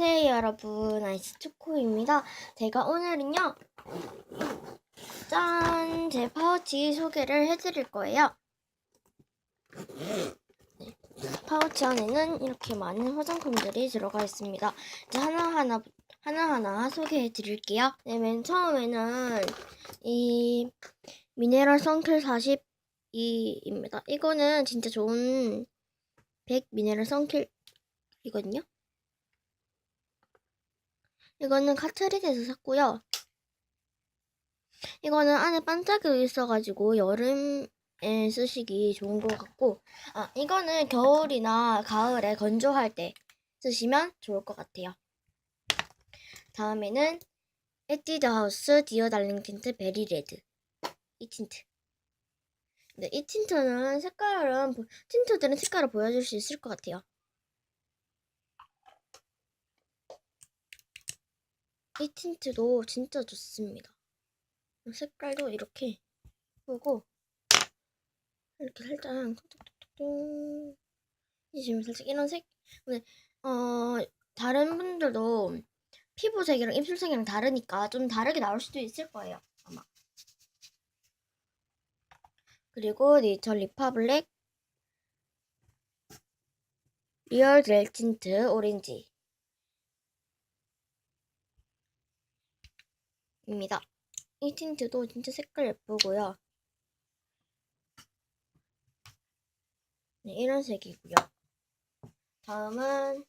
안녕하세요 여러분. 아이스 초코입니다. 제가 오늘은요 짠! 제 파우치 소개를 해드릴 거예요. 네. 파우치 안에는 이렇게 많은 화장품들이 들어가 있습니다. 이제 하나하나 하나하나 소개해 드릴게요. 네, 맨 처음에는 이 미네랄 선클 42입니다. 이거는 진짜 좋은 100 미네랄 선클 이거든요 이거는 카트리지에서 샀고요. 이거는 안에 반짝이 있어가지고 여름에 쓰시기 좋은 것 같고 아 이거는 겨울이나 가을에 건조할 때 쓰시면 좋을 것 같아요. 다음에는 에뛰드 하우스 디어 달링 틴트 베리 레드 이 틴트 근데 이 틴트는 색깔은 틴트들은 색깔을 보여줄 수 있을 것 같아요. 이 틴트도 진짜 좋습니다. 색깔도 이렇게 예쁘고 이렇게 살짝 톡톡톡톡. 이 지금 살짝 이런 색? 근데 어 다른 분들도 피부색이랑 입술색이랑 다르니까 좀 다르게 나올 수도 있을 거예요 아마. 그리고 네이처 리파블렉 리얼 젤 틴트 오렌지 입니다. 이 틴트도 진짜 색깔 예쁘고요. 네, 이런 색이고요. 다음은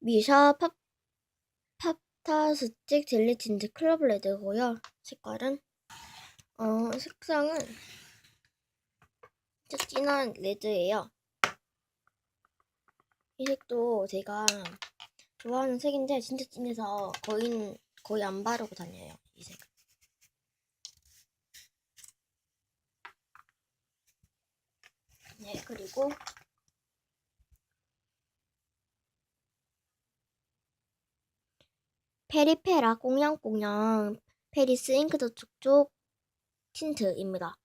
미샤 팝, 팝타 스틱 젤리 틴트 클럽 레드고요. 색깔은 어, 색상은 진짜 진한 레드예요. 이 색도 제가 좋아하는 색인데 진짜 진해서 거의 거의 안 바르고 다녀요 이 색은. 네 그리고 페리페라 꽁냥꽁냥 페리스 잉크더 촉촉 틴트입니다.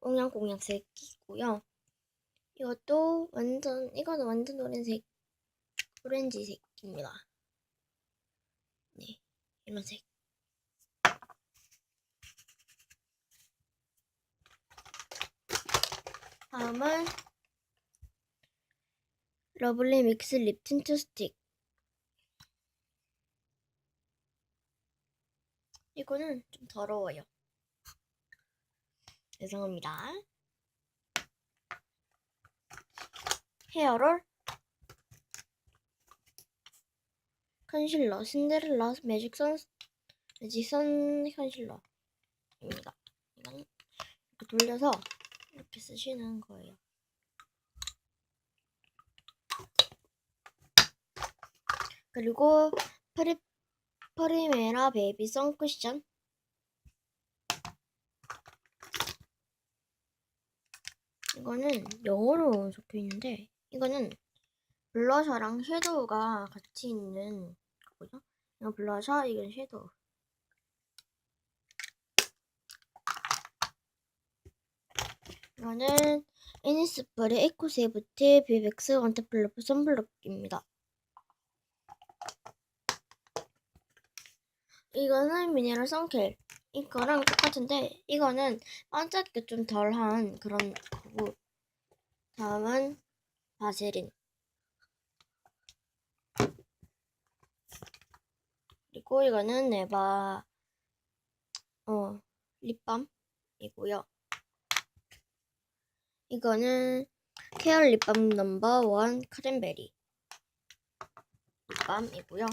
꽁냥꽁냥 색이고요. 이것도 완전 이거는 완전 노란색 오렌지색입니다. 네, 이런 색. 다음은 러블리 믹스 립 틴트 스틱. 이거는 좀 더러워요. 죄송합니다. 헤어롤 컨실러 신데렐라 매직 선 매직 선 컨실러입니다. 이건 이렇게 돌려서 이렇게 쓰시는 거예요. 그리고 프리 프리메라 베이비 선 쿠션 이거는 영어로 적혀 있는데 이거는 블러셔랑 섀도우가 같이 있는 거죠. 이건 블러셔, 이건 섀도우. 이거는 이니스프리 에코세이브티 비백스 원테플러프 선블록입니다. 이거는 미네랄 선켈. 이거랑 똑같은데 이거는 반짝이가 좀 덜한 그런 거고 다음은 바세린. 그리고 이거는 네바 어 립밤이고요. 이거는 케어 립밤 넘버 원 크랜베리 립밤이고요.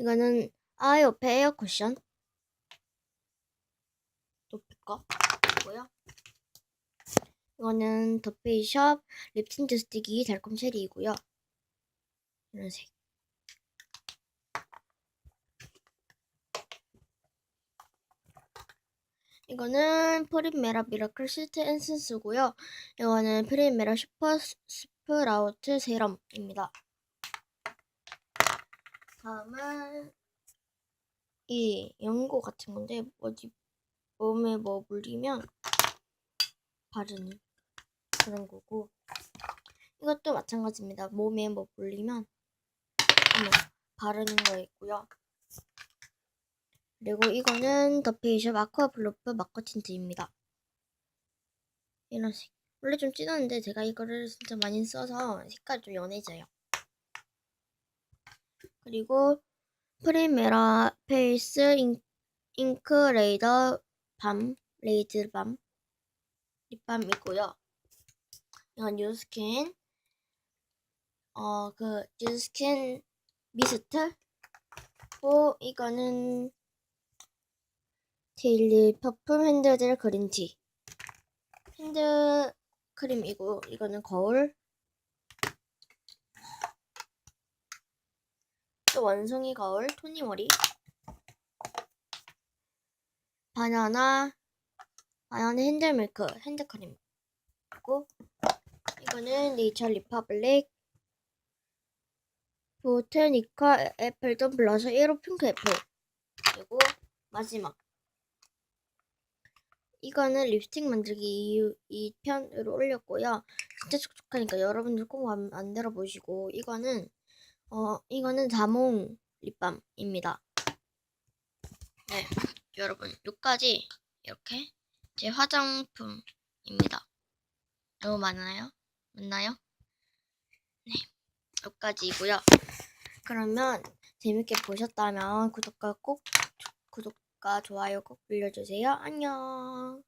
이거는 아이오페 에어 쿠션 도피꺼고요. 이거는 더페이샵 립 틴트 스틱이 달콤 체리이고요. 이런 색. 이거는 프린메라 미라클 시트 엔센스고요. 이거는 프린메라 슈퍼 스프라우트 세럼입니다. 다음은 이 연고 같은 건데 어디 몸에 뭐 물리면 바르는 그런 거고 이것도 마찬가지입니다. 몸에 뭐 물리면 바르는 거 있고요. 그리고 이거는 더페이셜 아쿠아 블루프 마커 틴트입니다. 이런 식. 원래 좀 진한데 제가 이거를 진짜 많이 써서 색깔이 좀 연해져요. 그리고 프리메라 페이스 잉, 잉크 레이더 밤 레이즈 밤 립밤이고요. 이건 뉴스킨 어그 뉴스킨 미스트 고 이거는 데일리 퍼퓸 핸드젤 그린티 핸드 크림이고 이거는 거울. 또 원숭이 거울 토니머리. 바나나 바나나 핸들밀크 핸드크림 그리고 이거는 네이처 리퍼블릭 보테니카 애플톤 블러셔 1호 핑크 애플 그리고 마지막 이거는 립스틱 만들기 2편으로 올렸고요. 진짜 촉촉하니까 여러분들 꼭 만- 만들어 보시고 이거는 어 이거는 자몽 립밤입니다. 네, 여러분 여기까지 이렇게 제 화장품입니다. 너무 많나요? 맞나요? 네, 여기까지이고요. 그러면 재밌게 보셨다면 구독과 꼭 구독과 좋아요 꼭 눌러주세요. 안녕.